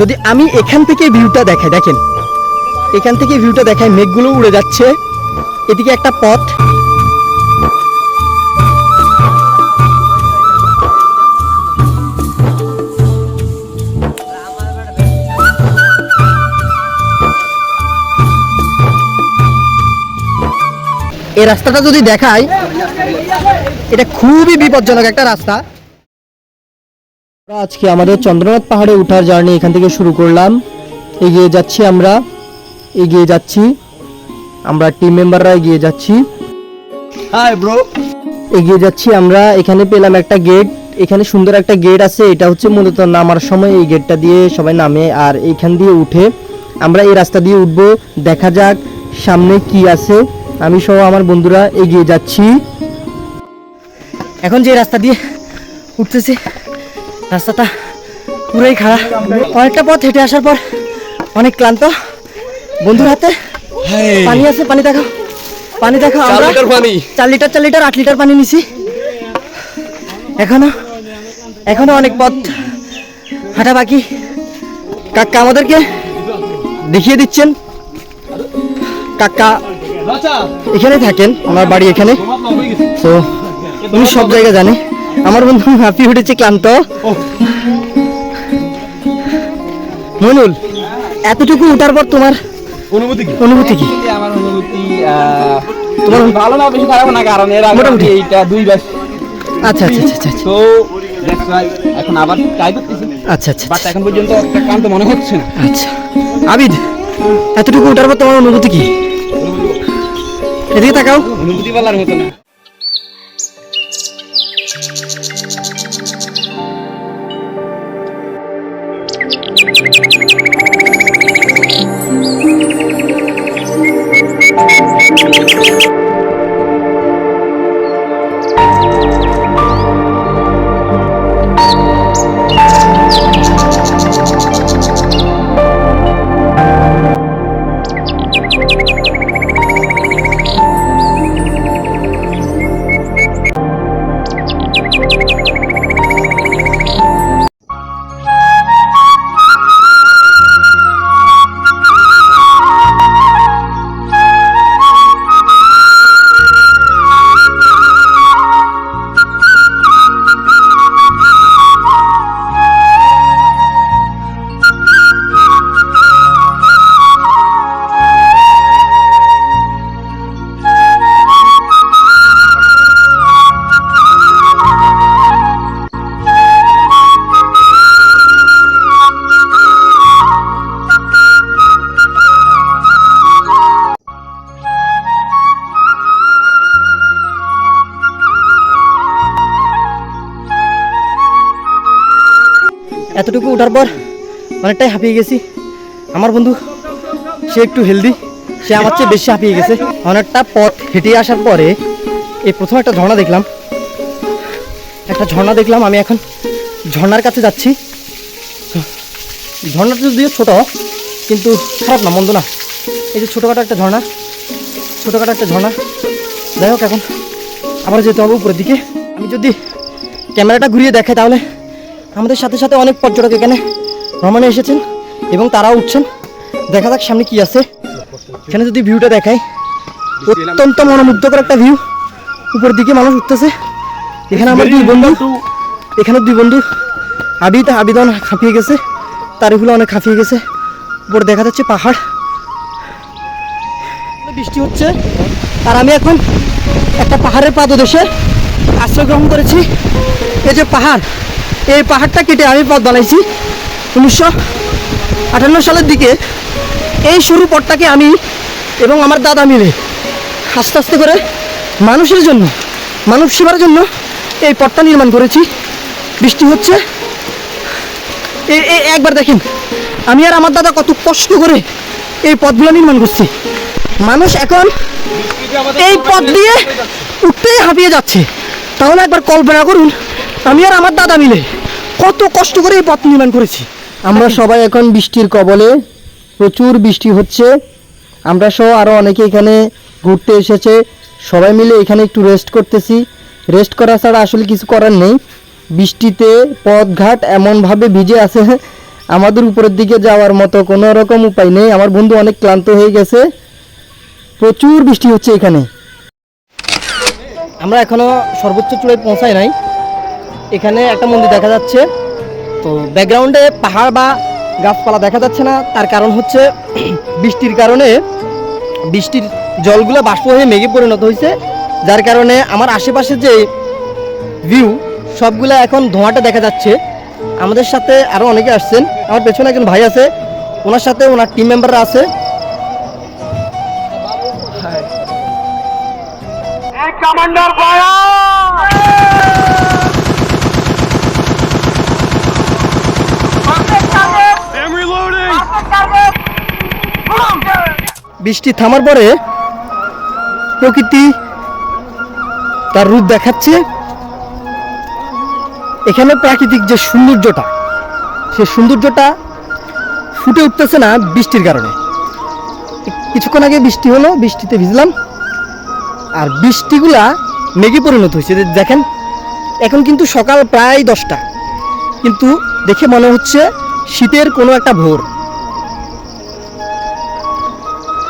যদি আমি এখান থেকে ভিউটা দেখাই, দেখেন। এখান থেকে ভিউটা দেখাই, মেঘগুলো উড়ে যাচ্ছে। এদিকে একটা পথ। এই রাস্তাটা যদি দেখাই, এটা খুবই বিপজ্জনক একটা রাস্তা। আজকে আমাদের চন্দ্রনাথ পাহাড়ে ওঠার জার্নি এখান থেকে শুরু করলাম। এগিয়ে যাচ্ছি আমরা। এগিয়ে যাচ্ছি। আমরা টিম মেম্বাররা এগিয়ে যাচ্ছি। হাই ব্রো এগিয়ে যাচ্ছি আমরা। এখানে পেলাম একটা গেট এখানে সুন্দর একটা গেট আছে। এটা হচ্ছে মূলত নামার সময়। এই গেটটা দিয়ে সবাই নামে আর এইখান দিয়ে উঠে আমরা এই রাস্তা দিয়ে উঠবো। দেখা যাক সামনে কি আছে। আমি সহ আমার বন্ধুরা এগিয়ে যাচ্ছি। এখন যে রাস্তা দিয়ে উঠতেছি রাস্তাটা পুরোই খারাপ। অনেকটা পথ হেঁটে আসার পর অনেক ক্লান্ত। বন্ধুর হাতে পানি আছে পানি দেখাও। পানি চার আমরা। চার লিটার চার লিটার আট লিটার পানি নিছি। এখনও এখনও অনেক পথ হাঁটা বাকি। কাকা আমাদেরকে দেখিয়ে দিচ্ছেন। কাকা এখানে থাকেন আমার বাড়ি এখানে। তো উনি সব জায়গা জানে। আমার বন্ধু হাঁপি উঠেছে ক্লান্ত। মনুল এতটুকু উঠার পর তোমার অনুমতি কি? অনুভূতি কি? আমার অনুভূতি তোমার ভালো না বেশি খারাপ না কারণ এর আগে মোটামুটি। এইটা দুই ব্যাস আচ্ছা আচ্ছা আচ্ছা আচ্ছা। তো এখন আবার ট্রাই করতেছি। আচ্ছা আচ্ছা বাট এখন পর্যন্ত একটা ক্লান্ত মনে হচ্ছে না। আচ্ছা। আবিদ এতটুকু উঠার পর তোমার অনুভূতি কি? এদিকে তাকাও। অনুভূতি বলার মতো না। এতটুকু উঠার পর অনেকটাই হাঁপিয়ে গেছি। আমার বন্ধু, সে একটু হেলদি সে আমার চেয়ে বেশি হাঁপিয়ে গেছে। অনেকটা পথ হেঁটে আসার পরে এই প্রথম একটা ঝর্ণা দেখলাম। একটা ঝর্ণা দেখলাম, আমি এখন ঝর্ণার কাছে যাচ্ছি। ঝর্ণাটা যদিও ছোট, কিন্তু খারাপ না, মন্দ না। এই যে ছোটোখাটো একটা ঝর্ণা, ছোটোখাটো একটা ঝর্ণা। যাই হোক, এখন আবার যেতে হবে উপরের দিকে। আমি যদি ক্যামেরাটা ঘুরিয়ে দেখাই তাহলে আমাদের সাথে সাথে অনেক পর্যটক এখানে ভ্রমণে এসেছেন এবং তারাও উঠছেন। দেখা যাক সামনে কি আছে। এখানে যদি ভিউটা দেখাই, অত্যন্ত মনোমুগ্ধকর একটা ভিউ উপরের দিকে মানুষ উঠতেছে। এখানে আমার দুই বন্ধু। এখানে দুই বন্ধু। আবিদ আবিদ অনেক হাঁপিয়ে গেছে। তারিফুল অনেক হাঁপিয়ে গেছে। উপরে দেখা যাচ্ছে পাহাড়। বৃষ্টি হচ্ছে। আর আমি এখন একটা পাহাড়ের পাদদেশে আশ্রয় গ্রহণ করেছি। এই যে পাহাড় এই পাহাড়টা কেটে আমি পথ বানাইছি। উনিশশো আটান্ন সালের দিকে এই সরু পথটাকে আমি এবং আমার দাদা মিলে আস্তে আস্তে করে মানুষের জন্য, মানব সেবার জন্য এই পথটা নির্মাণ করেছি। বৃষ্টি হচ্ছে। একবার দেখেন, আমি আর আমার দাদা কত কষ্ট করে এই পথগুলো নির্মাণ করছি। মানুষ এখন এই পথ দিয়ে উঠতেই হাঁপিয়ে যাচ্ছে। তাহলে একবার কল্পনা করুন, আমি আর আমার দাদা মিলে কত কষ্ট করে এই পথ নির্মাণ করেছি। আমরা সবাই এখন বৃষ্টির কবলে প্রচুর বৃষ্টি হচ্ছে। আমরা সহ আরও অনেকে এখানে ঘুরতে এসেছে। সবাই মিলে এখানে একটু রেস্ট করতেছি। রেস্ট করা ছাড়া আসলে কিছু করার নেই। বৃষ্টিতে পথঘাট এমনভাবে ভিজে আছে আমাদের উপরের দিকে যাওয়ার মতো কোনো রকম উপায় নেই। আমার বন্ধু অনেক ক্লান্ত হয়ে গেছে। প্রচুর বৃষ্টি হচ্ছে এখানে। আমরা এখনও সর্বোচ্চ চূড়ায় পৌঁছাই নাই। এখানে একটা মন্দির দেখা যাচ্ছে। তো ব্যাকগ্রাউন্ডে পাহাড় বা গাছপালা দেখা যাচ্ছে না। তার কারণ হচ্ছে বৃষ্টির কারণে বৃষ্টির জলগুলো বাষ্প হয়ে মেঘে পরিণত হয়েছে। যার কারণে আমার আশেপাশে যে ভিউ সবগুলো এখন ধোঁয়াটা দেখা যাচ্ছে। আমাদের সাথে আরও অনেকে আসছেন। আমার পেছনে একজন ভাই আছে। ওনার সাথে ওনার টিম মেম্বাররা আছে। বৃষ্টি থামার পরে প্রকৃতি তার রূপ দেখাচ্ছে। এখানে প্রাকৃতিক যে সৌন্দর্যটা, সে সৌন্দর্যটা ফুটে উঠতেছে না বৃষ্টির কারণে। কিছুক্ষণ আগে বৃষ্টি হলো, বৃষ্টিতে ভিজলাম, আর বৃষ্টিগুলা মেঘে পরিণত হয়েছে। দেখেন, এখন কিন্তু সকাল প্রায় দশটা, কিন্তু দেখে মনে হচ্ছে শীতের কোনো একটা ভোর।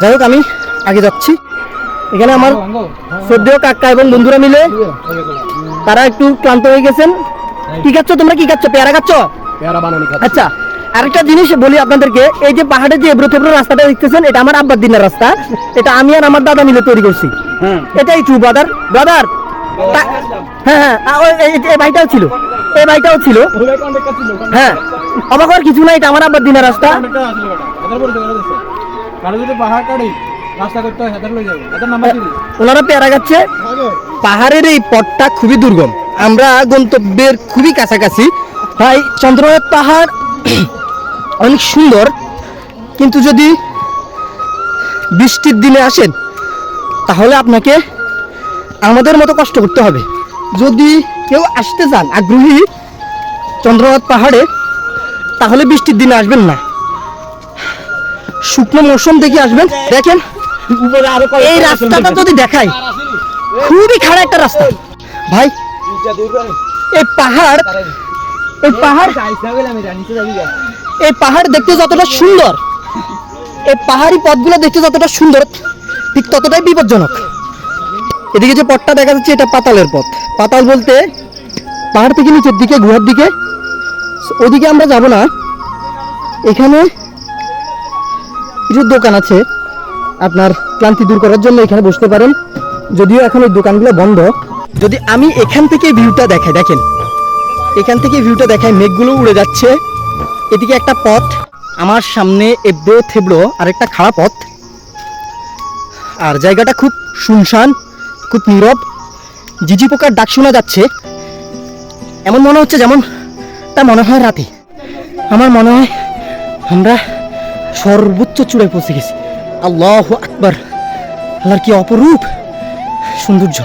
যাই হোক আমি আগে যাচ্ছি। এখানে আমার শ্রদ্ধেয় কাকা এবং বন্ধুরা মিলে তারা একটু ক্লান্ত হয়ে গেছেন। কি খাচ্ছ তোমরা? কি খাচ্ছ? পেয়ারা খাচ্ছ? আচ্ছা আরেকটা জিনিস বলি আপনাদেরকে। এই যে পাহাড়ে যে এবড়ো থেবড়ো রাস্তাটা দেখতেছেন এটা আমার আব্বার দিনের রাস্তা। এটা আমি আর আমার দাদা মিলে তৈরি করছি। হ্যাঁ এটাই ট্রু ব্রাদার ব্রাদার হ্যাঁ হ্যাঁ ওই- এই ভাইটাও ছিল। এই ভাইটাও ছিল। হ্যাঁ অবাক কিছু নাই এটা আমার আব্বার দিনের রাস্তা। কারও যদি পাহাড় কাটি রাস্তা করতে হয় হাজার লয়ে যাবে। হাজার নাম্বার দিবি ওনারা পেয়ারা গাচ্ছে। পাহাড়ের এই পথটা খুবই দুর্গম। আমরা গন্তব্যের খুবই কাছাকাছি। ভাই চন্দ্রনাথ পাহাড় অনেক সুন্দর। কিন্তু যদি বৃষ্টির দিনে আসেন তাহলে আপনাকে আমাদের মতো কষ্ট করতে হবে। যদি কেউ আসতে চান আগ্রহী চন্দ্রনাথ পাহাড়ে তাহলে বৃষ্টির দিনে আসবেন না। শুকনো মৌসুম দেখে আসবেন। দেখেন এই রাস্তাটা যদি দেখাই খুবই খারাপ একটা রাস্তা। ভাই এই পাহাড় এই পাহাড় এই পাহাড় দেখতে যতটা সুন্দর এই পাহাড়ি পথগুলো দেখতে যতটা সুন্দর ঠিক ততটাই বিপজ্জনক। এদিকে যে পথটা দেখা যাচ্ছে এটা পাতালের পথ। পাতাল বলতে পাহাড় থেকে নিচের দিকে গুহার দিকে। ওদিকে আমরা যাব না। এখানে কিছু দোকান আছে। আপনার ক্লান্তি দূর করার জন্য এখানে বসতে পারেন। যদিও এখন ওই দোকানগুলো বন্ধ। যদি আমি এখান থেকে ভিউটা দেখাই, দেখেন। এখান থেকে ভিউটা দেখাই, মেঘগুলো উড়ে যাচ্ছে। এদিকে একটা পথ, আমার সামনে এবড়ো থেবড়ো আরেকটা খারাপ পথ। আর জায়গাটা খুব শুনশান, খুব নীরব। জিজি পোকার ডাক শোনা যাচ্ছে। এমন মনে হচ্ছে যেমন তা মনে হয় রাতে। আমার মনে হয় আমরা সর্বোচ্চ চূড়ায় পৌঁছে গেছি। আল্লাহ আকবার। আল্লাহর কি অপরূপ সৌন্দর্য?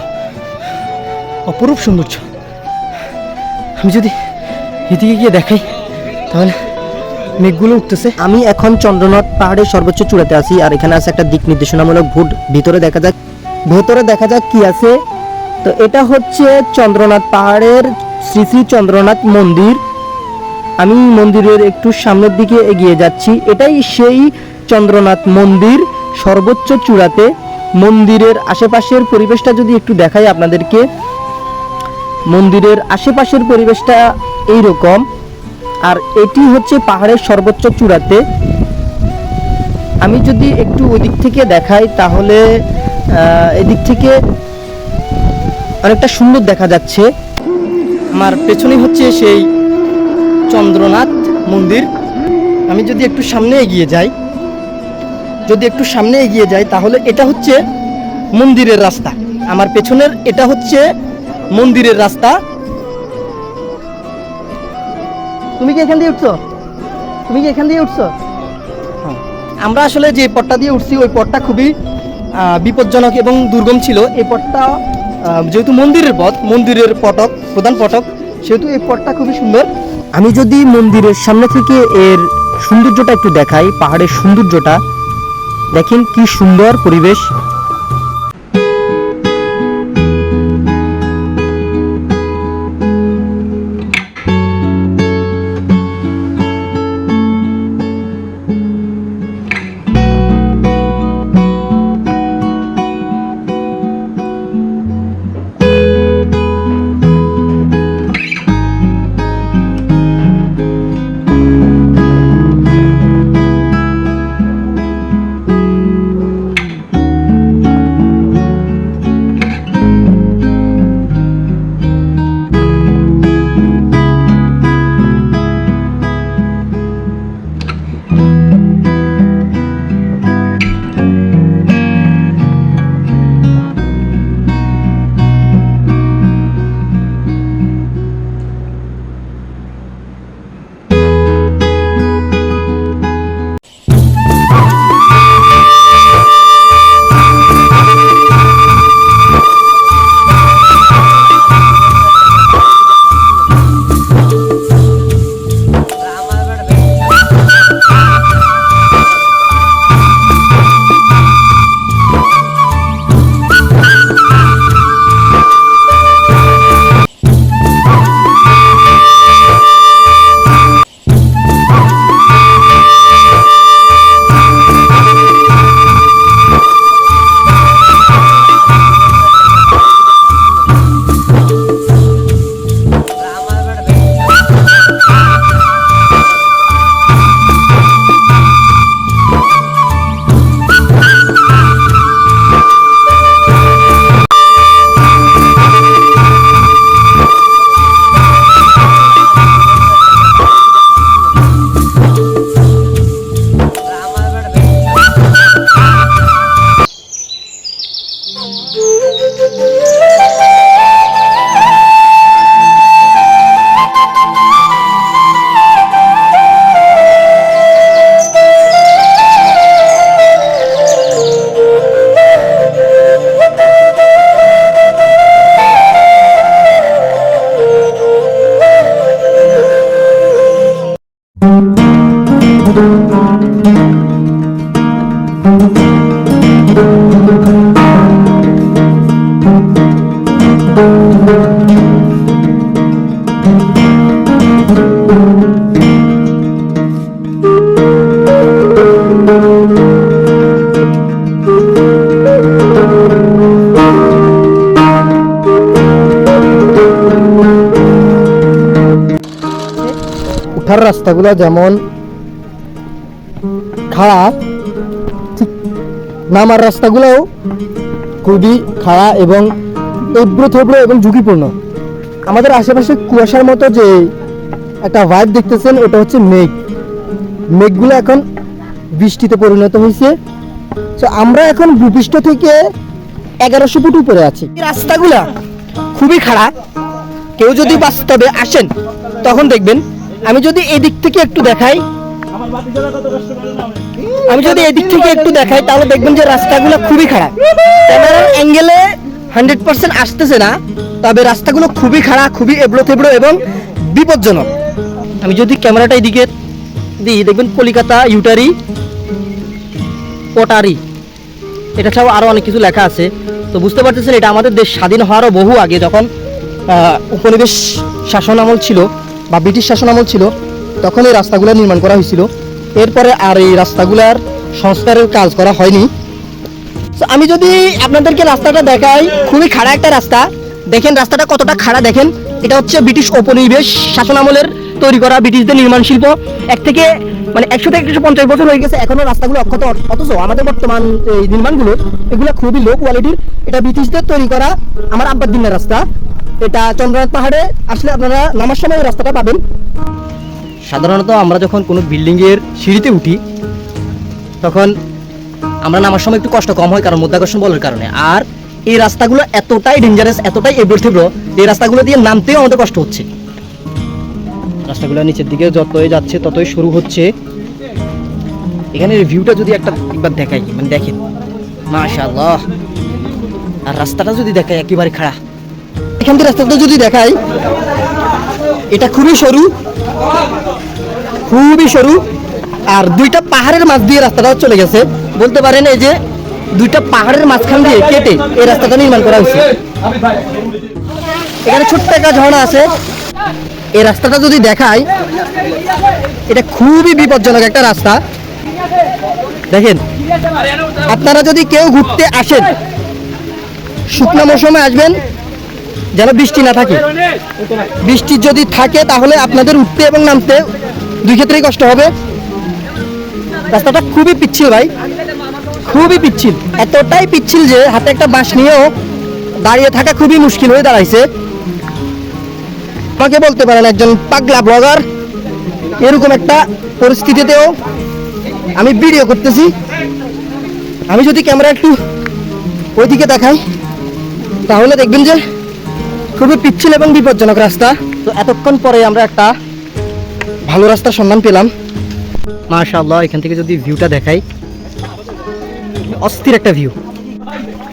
অপরূপ সৌন্দর্য। আমি যদি এদিকে গিয়ে দেখাই, তাহলে মেঘগুলো উঠতেছে। আমি এখন চন্দ্রনাথ পাহাড়ের সর্বোচ্চ চূড়াতে আছি, আর এখানে আছে একটা দিক নির্দেশনামূলক ভোট ভিতরে দেখা যাক, ভেতরে দেখা যাক কি আছে। তো এটা হচ্ছে চন্দ্রনাথ পাহাড়ের শ্রী শ্রী চন্দ্রনাথ মন্দির। আমি মন্দিরের একটু সামনের দিকে এগিয়ে যাচ্ছি। এটাই সেই চন্দ্রনাথ মন্দির, সর্বোচ্চ চূড়াতে। মন্দিরের আশেপাশের পরিবেশটা যদি একটু দেখাই আপনাদেরকে। মন্দিরের আশেপাশের পরিবেশটা এই রকম আর এটি হচ্ছে পাহাড়ের সর্বোচ্চ চূড়াতে। আমি যদি একটু ওই দিক থেকে দেখাই, তাহলে এদিক থেকে অনেকটা সুন্দর দেখা যাচ্ছে। আমার পেছনে হচ্ছে সেই চন্দ্রনাথ মন্দির। আমি যদি একটু সামনে এগিয়ে যাই, যদি একটু সামনে এগিয়ে যাই, তাহলে এটা হচ্ছে মন্দিরের রাস্তা। আমার পেছনের এটা হচ্ছে মন্দিরের রাস্তা। তুমি কি এখান দিয়ে উঠছো? তুমি কি এখান দিয়ে উঠছো? হ্যাঁ। আমরা আসলে যে পথটা দিয়ে উঠছি, ওই পথটা খুবই বিপজ্জনক এবং দুর্গম ছিল। এই পথটা যেহেতু মন্দিরের পথ, মন্দিরের পটক, প্রধান পটক সেহেতু এই পথটা খুবই সুন্দর। আমি যদি মন্দিরের সামনে থেকে এর সৌন্দর্যটা একটু দেখাই, পাহাড়ের সৌন্দর্যটা, দেখেন কি সুন্দর পরিবেশ। উঠার রাস্তাগুলো যেমন ঠিক নামার রাস্তাগুলোও খুবই খাড়া এবং এবড়ো থেবড়ো এবং ঝুঁকিপূর্ণ। আমাদের আশেপাশে কুয়াশার মতো যে একটা ভাইব দেখতেছেন, ওটা হচ্ছে মেঘ। মেঘগুলো এখন বৃষ্টিতে পরিণত হয়েছে। তো আমরা এখন ভূপৃষ্ঠ থেকে এগারোশো ফুট উপরে আছি। রাস্তাগুলা খুবই খারাপ কেউ যদি বাস্তবে আসেন, তখন দেখবেন। আমি যদি এদিক থেকে একটু দেখাই। আমি যদি এদিক থেকে একটু দেখাই, তাহলে দেখবেন যে রাস্তাগুলো খুবই খারাপ। ক্যামেরার অ্যাঙ্গেলে হান্ড্রেড পার্সেন্ট আসতেছে না, তবে রাস্তাগুলো খুবই খারাপ, খুবই এবড়ো থেবড়ো এবং বিপজ্জনক। আমি যদি ক্যামেরাটা এদিকে দিই, দেখবেন কলিকাতা, ইউটারি, পটারি এটা ছাড়াও আরও অনেক কিছু লেখা আছে। তো বুঝতে পারতেছেন, এটা আমাদের দেশ স্বাধীন হওয়ারও বহু আগে যখন উপনিবেশ শাসন আমল ছিল বা ব্রিটিশ শাসন আমল ছিল, তখন এই রাস্তাগুলো নির্মাণ করা হয়েছিল। এরপরে আর এই রাস্তাগুলার সংস্কারের কাজ করা হয়নি। আমি যদি আপনাদেরকে রাস্তাটা দেখাই, খুবই খাড়া একটা রাস্তা। দেখেন রাস্তাটা কতটা খাড়া, দেখেন। এটা হচ্ছে ব্রিটিশ উপনিবেশ শাসন আমলের তৈরি করা ব্রিটিশদের নির্মাণ শিল্প। এক থেকে মানে একশো থেকে একশো পঞ্চাশ বছর হয়ে গেছে এখনও রাস্তাগুলো অক্ষত, অথচ আমাদের বর্তমান এই নির্মাণগুলো, এগুলো খুবই লো কোয়ালিটির এটা ব্রিটিশদের তৈরি করা আমার আব্বার দিনের রাস্তা। এটা চন্দ্রনাথ পাহাড়ে আসলে আপনারা নামার সময় রাস্তাটা পাবেন। সাধারণত আমরা যখন কোনো বিল্ডিংয়ের সিঁড়িতে উঠি, তখন আমরা নামার সময় একটু কষ্ট কম হয় কারণ মধ্যাকর্ষণ বলের কারণে। আর এই রাস্তাগুলো এতটাই ডেঞ্জারাস এতটাই এবড়ো থেবড়ো এই রাস্তাগুলো দিয়ে নামতেও আমাদের কষ্ট হচ্ছে। রাস্তাগুলো নিচের দিকে যতই যাচ্ছে, ততই শুরু হচ্ছে। এখানে ভিউটা যদি একটা একবার দেখাই মানে দেখেন, মাশাআল্লাহ। আর রাস্তাটা যদি দেখাই, একেবারে খাড়া। এখান থেকে রাস্তাটা যদি দেখাই, এটা খুবই সরু। খুবই সরু আর দুইটা পাহাড়ের মাঝ দিয়ে রাস্তাটাও চলে গেছে। বলতে পারেন এই যে দুইটা পাহাড়ের মাঝখান দিয়ে কেটে এই রাস্তাটা নির্মাণ করা হয়েছে। এখানে ছোট্ট একটা ঝর্ণা আছে। এই রাস্তাটা যদি দেখায় এটা খুবই বিপজ্জনক একটা রাস্তা। দেখেন, আপনারা যদি কেউ ঘুরতে আসেন, শুকনো মৌসুমে আসবেন, যেন বৃষ্টি না থাকে। বৃষ্টি যদি থাকে, তাহলে আপনাদের উঠতে এবং নামতে দুই ক্ষেত্রেই কষ্ট হবে। রাস্তাটা খুবই পিচ্ছিল ভাই। খুবই পিচ্ছিল। এতটাই পিচ্ছিল যে হাতে একটা বাঁশ নিয়েও দাঁড়িয়ে থাকা খুবই মুশকিল হয়ে দাঁড়াইছে। আমাকে বলতে পারেন একজন পাগলা ব্লগার এরকম একটা পরিস্থিতিতেও আমি ভিডিও করতেছি। আমি যদি ক্যামেরা একটু ওইদিকে দেখাই, তাহলে দেখবেন যে খুবই পিচ্ছিল এবং বিপজ্জনক রাস্তা। তো এতক্ষণ পরে আমরা একটা ভালো রাস্তার সন্ধান পেলাম। মাশাআল্লাহ এখান থেকে যদি ভিউটা দেখাই। অস্থির একটা ভিউ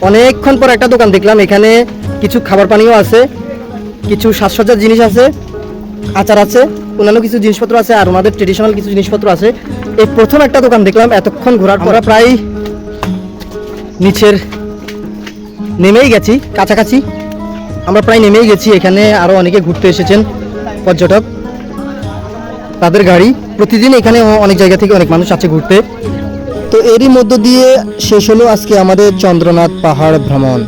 অনেকক্ষণ পর একটা দোকান দেখলাম এখানে কিছু খাবার পানিও আছে কিছু সাজসজ্জার জিনিস আছে আচার আছে অন্যান্য কিছু জিনিসপত্র আছে আর ওনাদের ট্রেডিশনাল কিছু জিনিসপত্র আছে। এই প্রথম একটা দোকান দেখলাম এতক্ষণ ঘোরার পর প্রায় নিচের নেমেই গেছি কাছাকাছি। আমরা প্রায় নেমেই গেছি এখানে আরও অনেকে ঘুরতে এসেছেন পর্যটক। তাদের গাড়ি। প্রতিদিন এখানে অনেক জায়গা থেকে অনেক মানুষ আছে ঘুরতে। তো এরই মধ্য দিয়ে শেষ হলো আজকে আমাদের চন্দ্রনাথ পাহাড় ভ্রমণ।